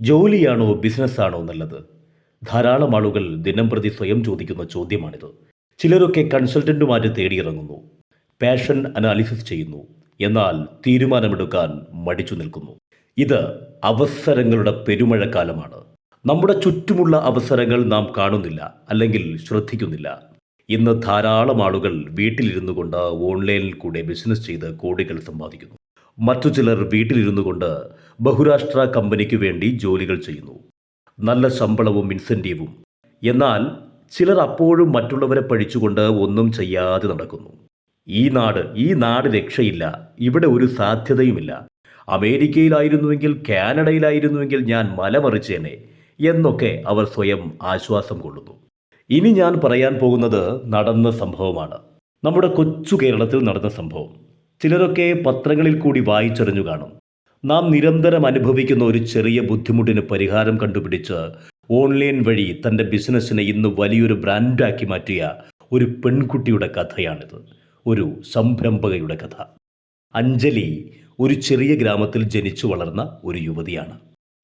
ജോലിയാണോ ബിസിനസ്സാണോ നല്ലത്? ധാരാളം ആളുകൾ ദിനം പ്രതി സ്വയം ചോദിക്കുന്ന ചോദ്യമാണിത്. ചിലരൊക്കെ കൺസൾട്ടന്റുമാരെ തേടിയിറങ്ങുന്നു. പാഷൻ അനാലിസിസ് ചെയ്യുന്നു. എന്നാൽ തീരുമാനമെടുക്കാൻ മടിച്ചു നിൽക്കുന്നു. ഇത് അവസരങ്ങളുടെ പെരുമഴക്കാലമാണ്. നമ്മുടെ ചുറ്റുമുള്ള അവസരങ്ങൾ നാം കാണുന്നില്ല അല്ലെങ്കിൽ ശ്രദ്ധിക്കുന്നില്ല. ഇന്ന് ധാരാളം ആളുകൾ വീട്ടിലിരുന്നു കൊണ്ട് ഓൺലൈനിൽ കൂടെ ബിസിനസ് ചെയ്ത് കോടികൾ സമ്പാദിക്കുന്നു. മറ്റു ചിലർ വീട്ടിലിരുന്നു കൊണ്ട് ബഹുരാഷ്ട്ര കമ്പനിക്ക് വേണ്ടി ജോലികൾ ചെയ്യുന്നു. നല്ല ശമ്പളവും ഇൻസെന്റീവും. എന്നാൽ ചിലർ അപ്പോഴും മറ്റുള്ളവരെ പഠിച്ചുകൊണ്ട് ഒന്നും ചെയ്യാതെ നടക്കുന്നു. ഈ നാട് ഈ നാട് രക്ഷയില്ല. ഇവിടെ ഒരു സാധ്യതയുമില്ല. അമേരിക്കയിലായിരുന്നുവെങ്കിൽ കാനഡയിലായിരുന്നുവെങ്കിൽ ഞാൻ മലമറിച്ചേനെ എന്നൊക്കെ അവർ സ്വയം ആശ്വാസം കൊള്ളുന്നു. ഇനി ഞാൻ പറയാൻ പോകുന്നത് നടന്ന സംഭവമാണ്. നമ്മുടെ കൊച്ചു കേരളത്തിൽ നടന്ന സംഭവം. ചിലരൊക്കെ പത്രങ്ങളിൽ കൂടി വായിച്ചറിഞ്ഞു കാണും. നാം നിരന്തരം അനുഭവിക്കുന്ന ഒരു ചെറിയ ബുദ്ധിമുട്ടിന് പരിഹാരം കണ്ടുപിടിച്ച് ഓൺലൈൻ വഴി തന്റെ ബിസിനസ്സിനെ ഇന്ന് വലിയൊരു ബ്രാൻഡാക്കി മാറ്റിയ ഒരു പെൺകുട്ടിയുടെ കഥയാണിത്. ഒരു സംരംഭകയുടെ കഥ. അഞ്ജലി ഒരു ചെറിയ ഗ്രാമത്തിൽ ജനിച്ചു വളർന്ന ഒരു യുവതിയാണ്.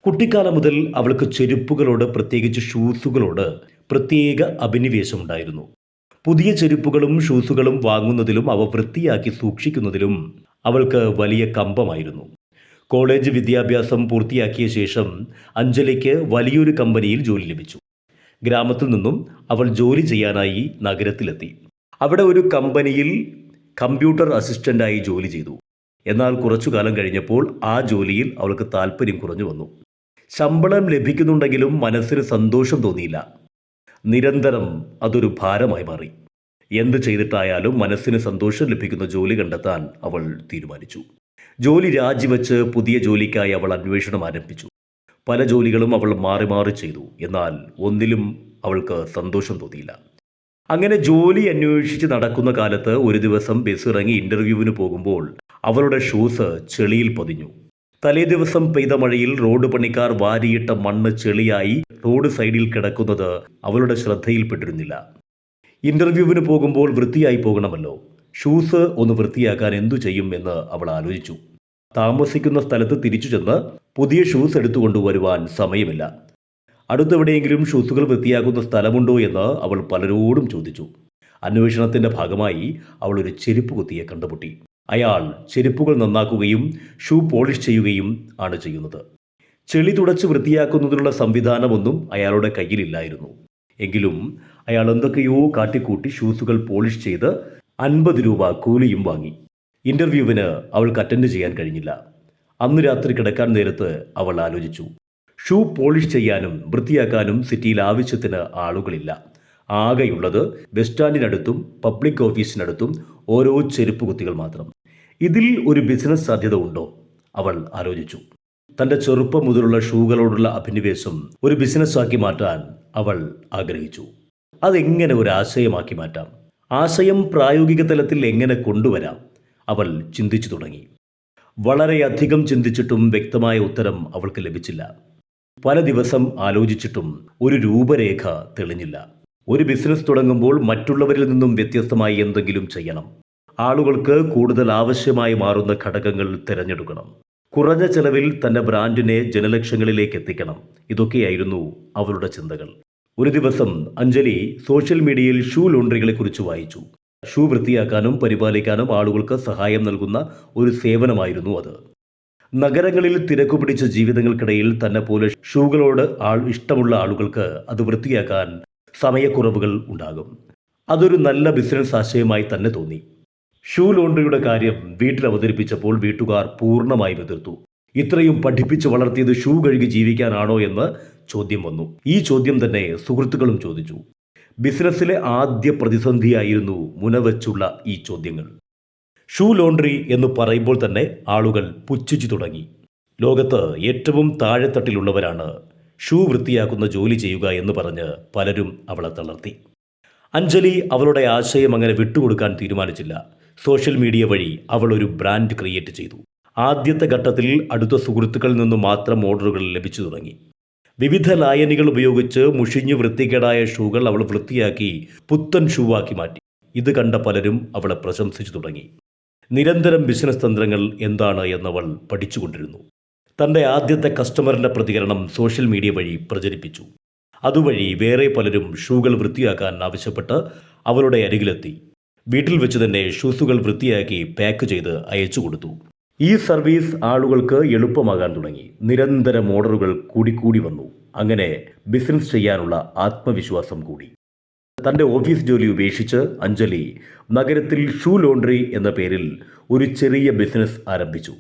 കുട്ടിക്കാലം മുതൽ അവൾക്ക് ചെരുപ്പുകളോട് പ്രത്യേകിച്ച് ഷൂസുകളോട് പ്രത്യേക അഭിനിവേശമുണ്ടായിരുന്നു. പുതിയ ചെരുപ്പുകളും ഷൂസുകളും വാങ്ങുന്നതിലും അവ വൃത്തിയാക്കി സൂക്ഷിക്കുന്നതിലും അവൾക്ക് വലിയ കമ്പമായിരുന്നു. കോളേജ് വിദ്യാഭ്യാസം പൂർത്തിയാക്കിയ ശേഷം അഞ്ജലിക്ക് വലിയൊരു കമ്പനിയിൽ ജോലി ലഭിച്ചു. ഗ്രാമത്തിൽ നിന്നും അവൾ ജോലി ചെയ്യാനായി നഗരത്തിലെത്തി. അവിടെ ഒരു കമ്പനിയിൽ കമ്പ്യൂട്ടർ അസിസ്റ്റന്റായി ജോലി ചെയ്തു. എന്നാൽ കുറച്ചു കാലം കഴിഞ്ഞപ്പോൾ ആ ജോലിയിൽ അവൾക്ക് താല്പര്യം കുറഞ്ഞു വന്നു. ശമ്പളം ലഭിക്കുന്നുണ്ടെങ്കിലും മനസ്സിന് സന്തോഷം തോന്നിയില്ല. നിരന്തരം അതൊരു ഭാരമായി മാറി. എന്ത് ചെയ്തിട്ടായാലും മനസ്സിന് സന്തോഷം ലഭിക്കുന്ന ജോലി കണ്ടെത്താൻ അവൾ തീരുമാനിച്ചു. ജോലി രാജിവെച്ച് പുതിയ ജോലിക്കായി അവൾ അന്വേഷണം ആരംഭിച്ചു. പല ജോലികളും അവൾ മാറി മാറി ചെയ്തു. എന്നാൽ ഒന്നിലും അവൾക്ക് സന്തോഷം തോന്നിയില്ല. അങ്ങനെ ജോലി അന്വേഷിച്ച് നടക്കുന്ന കാലത്ത് ഒരു ദിവസം ബസ് ഇറങ്ങി ഇന്റർവ്യൂവിന് പോകുമ്പോൾ അവളുടെ ഷൂസ് ചെളിയിൽ പതിഞ്ഞു. തലേ ദിവസം പെയ്ത മഴയിൽ റോഡ് പണിക്കാർ വാരിയിട്ട മണ്ണ് ചെളിയായി റോഡ് സൈഡിൽ കിടക്കുന്നത് അവളുടെ ശ്രദ്ധയിൽപ്പെട്ടിരുന്നില്ല. ഇന്റർവ്യൂവിന് പോകുമ്പോൾ വൃത്തിയായി പോകണമല്ലോ. ഷൂസ് ഒന്ന് വൃത്തിയാക്കാൻ എന്തു ചെയ്യും എന്ന് അവൾ ആലോചിച്ചു. താമസിക്കുന്ന സ്ഥലത്ത് തിരിച്ചു ചെന്ന് പുതിയ ഷൂസ് എടുത്തുകൊണ്ടുവരുവാൻ സമയമില്ല. അടുത്തെവിടെയെങ്കിലും ഷൂസുകൾ വൃത്തിയാക്കുന്ന സ്ഥലമുണ്ടോ എന്ന് അവൾ പലരോടും ചോദിച്ചു. അന്വേഷണത്തിന്റെ ഭാഗമായി അവൾ ഒരു ചെരുപ്പ് കുത്തിയെ കണ്ടുമുട്ടി. അയാൾ ചെരുപ്പുകൾ നന്നാക്കുകയും ഷൂ പോളിഷ് ചെയ്യുകയും ആണ് ചെയ്യുന്നത്. ചെളി തുടച്ച് വൃത്തിയാക്കുന്നതിനുള്ള സംവിധാനമൊന്നും അയാളുടെ കയ്യിലില്ലായിരുന്നു. എങ്കിലും അയാൾ എന്തൊക്കെയോ കാട്ടിക്കൂട്ടി ഷൂസുകൾ പോളിഷ് ചെയ്ത് അൻപത് രൂപ കൂലിയും വാങ്ങി. ഇന്റർവ്യൂവിന് അവൾക്ക് അറ്റൻഡ് ചെയ്യാൻ കഴിഞ്ഞില്ല. അന്ന് രാത്രി കിടക്കാൻ നേരത്ത് അവൾ ആലോചിച്ചു. ഷൂ പോളിഷ് ചെയ്യാനും വൃത്തിയാക്കാനും സിറ്റിയിൽ ആവശ്യത്തിന് ആളുകളില്ല. ആകെയുള്ളത് ബസ് സ്റ്റാൻഡിനടുത്തും പബ്ലിക് ഓഫീസിനടുത്തും ഓരോ ചെരുപ്പ് കുത്തികൾ മാത്രം. ഇതിൽ ഒരു ബിസിനസ് സാധ്യത ഉണ്ടോ? അവൾ ആലോചിച്ചു. തന്റെ ചെറുപ്പം മുതലുള്ള ഷൂകളോടുള്ള അഭിനിവേശം ഒരു ബിസിനസ്സാക്കി മാറ്റാൻ അവൾ ആഗ്രഹിച്ചു. അതെങ്ങനെ ഒരു ആശയമാക്കി മാറ്റാം? ആശയം പ്രായോഗിക തലത്തിൽ എങ്ങനെ കൊണ്ടുവരാം? അവൾ ചിന്തിച്ചു തുടങ്ങി. വളരെയധികം ചിന്തിച്ചിട്ടും വ്യക്തമായ ഉത്തരം അവൾക്ക് ലഭിച്ചില്ല. പല ദിവസം ആലോചിച്ചിട്ടും ഒരു രൂപരേഖ തെളിഞ്ഞില്ല. ഒരു ബിസിനസ് തുടങ്ങുമ്പോൾ മറ്റുള്ളവരിൽ നിന്നും വ്യത്യസ്തമായി എന്തെങ്കിലും ചെയ്യണം. ആളുകൾക്ക് കൂടുതൽ ആവശ്യമായി മാറുന്ന ഘടകങ്ങൾ തിരഞ്ഞെടുക്കണം. കുറഞ്ഞ ചെലവിൽ തന്റെ ബ്രാൻഡിനെ ജനലക്ഷങ്ങളിലേക്ക് എത്തിക്കണം. ഇതൊക്കെയായിരുന്നു അവരുടെ ചിന്തകൾ. ഒരു ദിവസം അഞ്ജലി സോഷ്യൽ മീഡിയയിൽ ഷൂ ലോണ്ടറികളെക്കുറിച്ച് വായിച്ചു. ഷൂ വൃത്തിയാക്കാനും പരിപാലിക്കാനും ആളുകൾക്ക് സഹായം നൽകുന്ന ഒരു സേവനമായിരുന്നു അത്. നഗരങ്ങളിൽ തിരക്കു പിടിച്ച ജീവിതങ്ങൾക്കിടയിൽ തന്നെ പോലെ ഷൂകളോട് ആൾ ഇഷ്ടമുള്ള ആളുകൾക്ക് അത് വൃത്തിയാക്കാൻ സമയക്കുറവുകൾ ഉണ്ടാകും. അതൊരു നല്ല ബിസിനസ് ആശയമായി തന്നെ തോന്നി. ഷൂ ലോണ്ടറിയുടെ കാര്യം വീട്ടിൽ അവതരിപ്പിച്ചപ്പോൾ വീട്ടുകാർ പൂർണമായും എതിർത്തു. ഇത്രയും പഠിപ്പിച്ച് വളർത്തിയത് ഷൂ കഴുകി ജീവിക്കാനാണോ എന്ന് ചോദ്യം വന്നു. ഈ ചോദ്യം തന്നെ സുഹൃത്തുക്കളും ചോദിച്ചു. ബിസിനസ്സിലെ ആദ്യ പ്രതിസന്ധിയായിരുന്നു മുനവച്ചുള്ള ഈ ചോദ്യങ്ങൾ. ഷൂ ലോണ്ടറി എന്ന് പറയുമ്പോൾ തന്നെ ആളുകൾ പുച്ഛിച്ചു തുടങ്ങി. ലോകത്ത് ഏറ്റവും താഴെത്തട്ടിലുള്ളവരാണ് ഷൂ വൃത്തിയാക്കുന്ന ജോലി ചെയ്യുക എന്ന് പറഞ്ഞ് പലരും അവളെ തളർത്തി. അഞ്ജലി അവളുടെ ആശയം അങ്ങനെ വിട്ടുകൊടുക്കാൻ തീരുമാനിച്ചില്ല. സോഷ്യൽ മീഡിയ വഴി അവൾ ഒരു ബ്രാൻഡ് ക്രിയേറ്റ് ചെയ്തു. ആദ്യത്തെ ഘട്ടത്തിൽ അടുത്ത സുഹൃത്തുക്കളിൽ നിന്നും മാത്രം ഓർഡറുകൾ ലഭിച്ചു തുടങ്ങി. വിവിധ ലായനികൾ ഉപയോഗിച്ച് മുഷിഞ്ഞു വൃത്തികേടായ ഷൂകൾ അവൾ വൃത്തിയാക്കി പുത്തൻ ഷൂവാക്കി മാറ്റി. ഇത് കണ്ട പലരും അവളെ പ്രശംസിച്ചു തുടങ്ങി. നിരന്തരം ബിസിനസ് തന്ത്രങ്ങൾ എന്താണ് എന്നവൾ പഠിച്ചുകൊണ്ടിരുന്നു. തന്റെ ആദ്യത്തെ കസ്റ്റമറിന്റെ പ്രതികരണം സോഷ്യൽ മീഡിയ വഴി പ്രചരിപ്പിച്ചു. അതുവഴി വേറെ പലരും ഷൂകൾ വൃത്തിയാക്കാൻ ആവശ്യപ്പെട്ട് അവളുടെ അരികിലെത്തി. വീട്ടിൽ വെച്ച് തന്നെ ഷൂസുകൾ വൃത്തിയാക്കി പാക്ക് ചെയ്ത് അയച്ചു കൊടുത്തു. ഈ സർവീസ് ആളുകൾക്ക് എളുപ്പമാകാൻ തുടങ്ങി. നിരന്തരം ഓർഡറുകൾ കൂടിക്കൂടി വന്നു. അങ്ങനെ ബിസിനസ് ചെയ്യാനുള്ള ആത്മവിശ്വാസം കൂടി. തന്റെ ഓഫീസ് ജോലി ഉപേക്ഷിച്ച് അഞ്ജലി നഗരത്തിൽ ഷൂ ലോണ്ടറി എന്ന പേരിൽ ഒരു ചെറിയ ബിസിനസ് ആരംഭിച്ചു.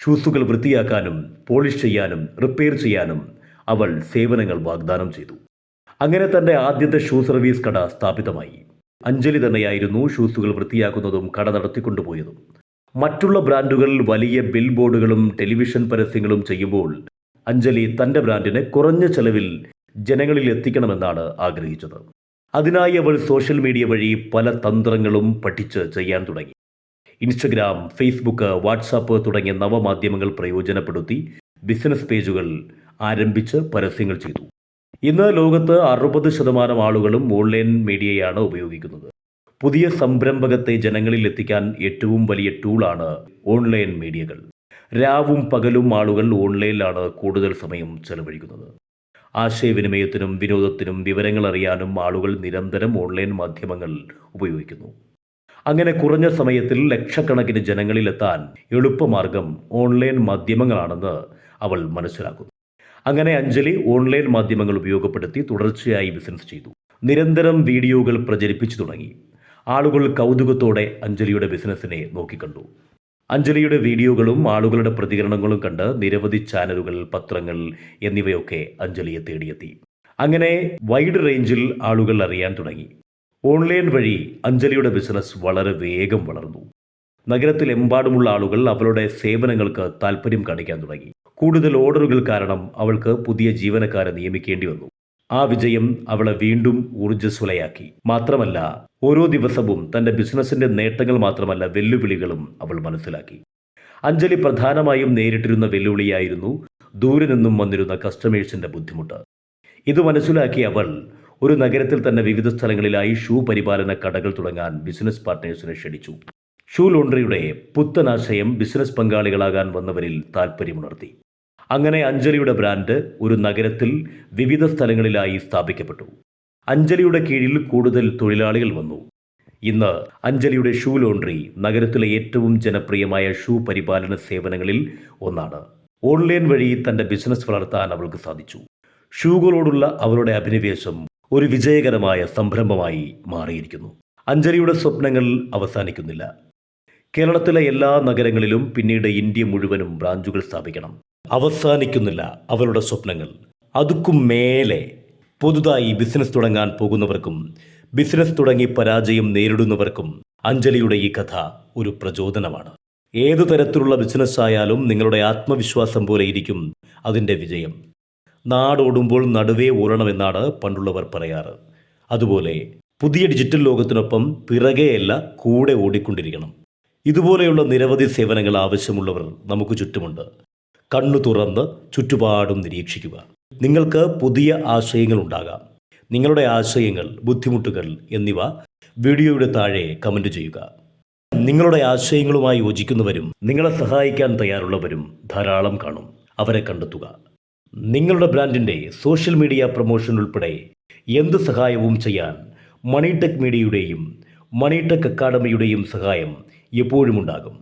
ഷൂസുകൾ വൃത്തിയാക്കാനും പോളിഷ് ചെയ്യാനും റിപ്പയർ ചെയ്യാനും അവൾ സേവനങ്ങൾ വാഗ്ദാനം ചെയ്തു. അങ്ങനെ തന്റെ ആദ്യത്തെ ഷൂ സർവീസ് കട സ്ഥാപിതമായി. അഞ്ജലി തന്നെയായിരുന്നു ഷൂസുകൾ വൃത്തിയാക്കുന്നതും കട നടത്തിക്കൊണ്ടുപോയതും. മറ്റുള്ള ബ്രാൻഡുകൾ വലിയ ബിൽ ബോർഡുകളും ടെലിവിഷൻ പരസ്യങ്ങളും ചെയ്യുമ്പോൾ അഞ്ജലി തന്റെ ബ്രാൻഡിനെ കുറഞ്ഞ ചെലവിൽ ജനങ്ങളിൽ എത്തിക്കണമെന്നാണ് ആഗ്രഹിച്ചത്. അതിനായി അവൾ സോഷ്യൽ മീഡിയ വഴി പല തന്ത്രങ്ങളും പഠിച്ച് ചെയ്യാൻ തുടങ്ങി. ഇൻസ്റ്റഗ്രാം ഫേസ്ബുക്ക് വാട്സാപ്പ് തുടങ്ങിയ നവമാധ്യമങ്ങൾ പ്രയോജനപ്പെടുത്തി ബിസിനസ് പേജുകൾ ആരംഭിച്ച് പരസ്യങ്ങൾ ചെയ്തു. ഇന്ന് ലോകത്ത് അറുപത് ശതമാനം ആളുകളും ഓൺലൈൻ മീഡിയയാണ് ഉപയോഗിക്കുന്നത്. പുതിയ സംരംഭകത്തെ ജനങ്ങളിൽ എത്തിക്കാൻ ഏറ്റവും വലിയ ടൂളാണ് ഓൺലൈൻ മീഡിയകൾ. രാവും പകലും ആളുകൾ ഓൺലൈനിലാണ് കൂടുതൽ സമയം ചെലവഴിക്കുന്നത്. ആശയവിനിമയത്തിനും വിനോദത്തിനും വിവരങ്ങൾ അറിയാനും ആളുകൾ നിരന്തരം ഓൺലൈൻ മാധ്യമങ്ങൾ ഉപയോഗിക്കുന്നു. അങ്ങനെ കുറഞ്ഞ സമയത്തിൽ ലക്ഷക്കണക്കിന് ജനങ്ങളിലെത്താൻ എളുപ്പമാർഗം ഓൺലൈൻ മാധ്യമങ്ങളാണെന്ന് അവൾ മനസ്സിലാക്കുന്നു. അങ്ങനെ അഞ്ജലി ഓൺലൈൻ മാധ്യമങ്ങൾ ഉപയോഗപ്പെടുത്തി തുടർച്ചയായി ബിസിനസ് ചെയ്തു. നിരന്തരം വീഡിയോകൾ പ്രചരിപ്പിച്ചു തുടങ്ങി. ആളുകൾ കൗതുകത്തോടെ അഞ്ജലിയുടെ ബിസിനസ്സിനെ നോക്കിക്കണ്ടു. അഞ്ജലിയുടെ വീഡിയോകളും ആളുകളുടെ പ്രതികരണങ്ങളും കണ്ട് നിരവധി ചാനലുകൾ പത്രങ്ങൾ എന്നിവയൊക്കെ അഞ്ജലിയെ തേടിയെത്തി. അങ്ങനെ വൈഡ് റേഞ്ചിൽ ആളുകൾ അറിയാൻ തുടങ്ങി. ഓൺലൈൻ വഴി അഞ്ജലിയുടെ ബിസിനസ് വളരെ വേഗം വളർന്നു. നഗരത്തിലെമ്പാടുമുള്ള ആളുകൾ അവളുടെ സേവനങ്ങൾക്ക് താല്പര്യം കാണിക്കാൻ തുടങ്ങി. കൂടുതൽ ഓർഡറുകൾ കാരണം അവൾക്ക് പുതിയ ജീവനക്കാരെ നിയമിക്കേണ്ടി വന്നു. ആ വിജയം അവളെ വീണ്ടും ഊർജസ്വലയാക്കി. മാത്രമല്ല ഓരോ ദിവസവും തന്റെ ബിസിനസിന്റെ നേട്ടങ്ങൾ മാത്രമല്ല വെല്ലുവിളികളും അവൾ മനസ്സിലാക്കി. അഞ്ജലി പ്രധാനമായും നേരിട്ടിരുന്ന വെല്ലുവിളിയായിരുന്നു ദൂരെ നിന്നും വന്നിരുന്ന കസ്റ്റമേഴ്സിന്റെ ബുദ്ധിമുട്ട്. ഇത് മനസ്സിലാക്കി അവൾ ഒരു നഗരത്തിൽ തന്നെ വിവിധ സ്ഥലങ്ങളിലായി ഷൂ പരിപാലന കടകൾ തുടങ്ങാൻ ബിസിനസ് പാർട്ട്നേഴ്സിനെ ക്ഷണിച്ചു. ഷൂ ലോണ്ടറിയുടെ പുത്തനാശയം ബിസിനസ് പങ്കാളികളാകാൻ വന്നവരിൽ താൽപ്പര്യമുണർത്തി. അങ്ങനെ അഞ്ജലിയുടെ ബ്രാൻഡ് ഒരു നഗരത്തിൽ വിവിധ സ്ഥലങ്ങളിലായി സ്ഥാപിക്കപ്പെട്ടു. അഞ്ജലിയുടെ കീഴിൽ കൂടുതൽ തൊഴിലാളികൾ വന്നു. ഇന്ന് അഞ്ജലിയുടെ ഷൂ ലോണ്ടറി നഗരത്തിലെ ഏറ്റവും ജനപ്രിയമായ ഷൂ പരിപാലന സേവനങ്ങളിൽ ഒന്നാണ്. ഓൺലൈൻ വഴി തന്റെ ബിസിനസ് വളർത്താൻ അവൾക്ക് സാധിച്ചു. ഷൂകളോടുള്ള അവരുടെ അഭിനിവേശം ഒരു വിജയകരമായ സംരംഭമായി മാറിയിരിക്കുന്നു. അഞ്ജലിയുടെ സ്വപ്നങ്ങൾ അവസാനിക്കുന്നില്ല. കേരളത്തിലെ എല്ലാ നഗരങ്ങളിലും പിന്നീട് ഇന്ത്യ മുഴുവനും ബ്രാഞ്ചുകൾ സ്ഥാപിക്കണം. അവസാനിക്കുന്നില്ല അവരുടെ സ്വപ്നങ്ങൾ. അതുക്കും മേലെ പുതുതായി ബിസിനസ് തുടങ്ങാൻ പോകുന്നവർക്കും ബിസിനസ് തുടങ്ങി പരാജയം നേരിടുന്നവർക്കും അഞ്ജലിയുടെ ഈ കഥ ഒരു പ്രചോദനമാണ്. ഏതു തരത്തിലുള്ള ബിസിനസ് ആയാലും നിങ്ങളുടെ ആത്മവിശ്വാസം പോലെ ഇരിക്കും അതിന്റെ വിജയം. നാടോടുമ്പോൾ നടുവേ ഓടണമെന്നാണ് പണ്ടുള്ളവർ പറയാറ്. അതുപോലെ പുതിയ ഡിജിറ്റൽ ലോകത്തിനൊപ്പം പിറകെയല്ല കൂടെ ഓടിക്കൊണ്ടിരിക്കണം. ഇതുപോലെയുള്ള നിരവധി സേവനങ്ങൾ ആവശ്യമുള്ളവർ നമുക്ക് ചുറ്റുമുണ്ട്. കണ്ണു തുറന്ന് ചുറ്റുപാടും നിരീക്ഷിക്കുക. നിങ്ങൾക്ക് പുതിയ ആശയങ്ങൾ ഉണ്ടാകാം. നിങ്ങളുടെ ആശയങ്ങൾ ബുദ്ധിമുട്ടുകൾ എന്നിവ വീഡിയോയുടെ താഴെ കമന്റ് ചെയ്യുക. നിങ്ങളുടെ ആശയങ്ങളുമായി യോജിക്കുന്നവരും നിങ്ങളെ സഹായിക്കാൻ തയ്യാറുള്ളവരും ധാരാളം കാണും. അവരെ കണ്ടെത്തുക. നിങ്ങളുടെ ബ്രാൻഡിന്റെ സോഷ്യൽ മീഡിയ പ്രൊമോഷൻ ഉൾപ്പെടെ എന്ത് സഹായവും ചെയ്യാൻ മണിടെക് മീഡിയയുടെയും മണിടെക് അക്കാഡമിയുടെയും സഹായം എപ്പോഴും ഉണ്ടാകും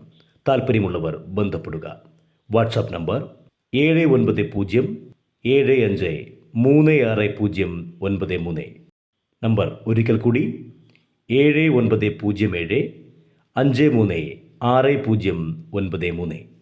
താല്പര്യമുള്ളവർ ബന്ധപ്പെടുക. വാട്സാപ്പ് നമ്പർ ഏഴ് ഒൻപത് പൂജ്യം ഏഴ് അഞ്ച് മൂന്ന് ആറ് പൂജ്യം ഒൻപത് മൂന്ന്. നമ്പർ ഒരിക്കൽ കൂടി ഏഴ് ഒൻപത് പൂജ്യം ഏഴ് അഞ്ച് മൂന്ന് ആറ് പൂജ്യം ഒൻപത് മൂന്ന്.